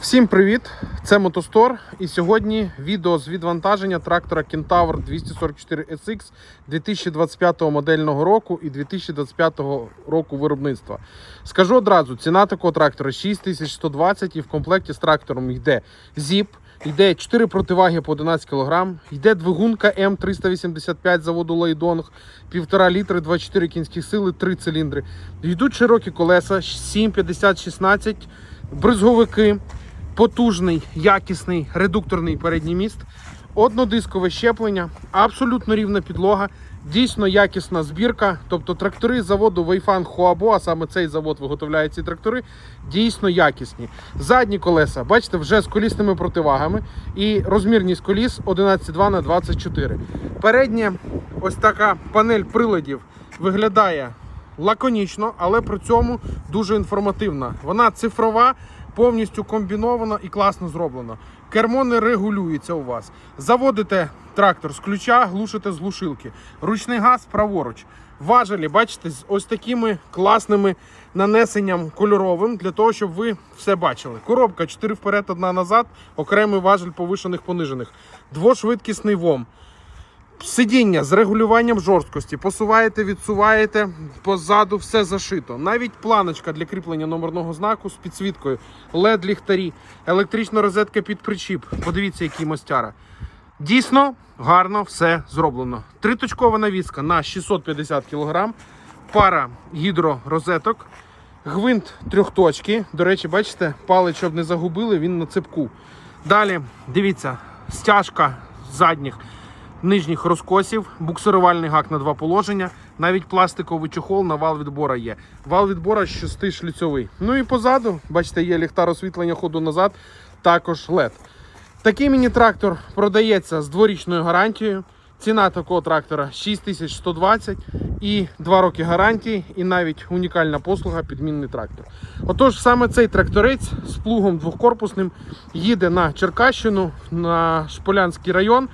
Всім привіт! Це Мотостор. І сьогодні відео з відвантаження трактора Kentaur 244 SX 2025 модельного року і 2025 року виробництва. Скажу одразу: ціна такого трактора 6120 і в комплекті з трактором йде ZIP, йде 4 противаги по 11 кг, йде двигунка М385 заводу Лайдонг, 1,5 літри, 24 кінських сили, 3 циліндри. Йдуть широкі колеса 7, 50, 16, бризговики потужний, якісний редукторний передній міст, однодискове щеплення, абсолютно рівна підлога, дійсно якісна збірка. Тобто трактори заводу Вейфан Хуабо, а саме цей завод виготовляє ці трактори, дійсно якісні. Задні колеса, бачите, вже з колісними противагами і розмірність коліс 11,2 на 24. Передня ось така панель приладів виглядає лаконічно, але при цьому дуже інформативна. Вона цифрова, повністю комбінована і класно зроблена. Кермо не регулюється у вас. Заводите трактор з ключа, глушите з глушилки. Ручний газ праворуч. Важелі, бачите, з ось такими класними нанесенням кольоровим, для того, щоб ви все бачили. Коробка 4 вперед, 1 назад, окремий важель повишених понижених. Двошвидкісний ВОМ. Сидіння з регулюванням жорсткості. Посуваєте, відсуваєте, позаду все зашито. Навіть планочка для кріплення номерного знаку з підсвіткою, led ліхтарі, електрична розетка під причіп. Подивіться, який мостяра. Дійсно гарно все зроблено. Триточкова навіска на 650 кг, пара гідророзеток, гвинт трьохточки. До речі, бачите, палець, щоб не загубили, він на цепку. Далі, дивіться, стяжка задніх нижніх розкосів, буксирувальний гак на два положення, навіть пластиковий чохол на вал відбора є. Вал відбора шестишліцьовий. Ну і позаду, бачите, є ліхтар освітлення ходу назад, також LED. Такий міні-трактор продається з дворічною гарантією. Ціна такого трактора 6120 і 2 роки гарантії, і навіть унікальна послуга підмінний трактор. Отож, саме цей тракторець з плугом двохкорпусним їде на Черкащину, на Шполянський район.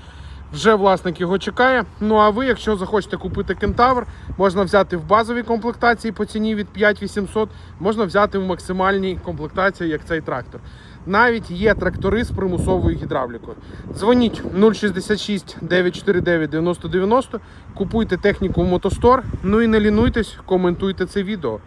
Вже власник його чекає. Ну а ви, якщо захочете купити кентавр, можна взяти в базовій комплектації по ціні від 5800, можна взяти в максимальній комплектації, як цей трактор. Навіть є трактори з примусовою гідравлікою. Дзвоніть 066 949 9090, купуйте техніку в Мотостор. Ну і не лінуйтесь, коментуйте це відео.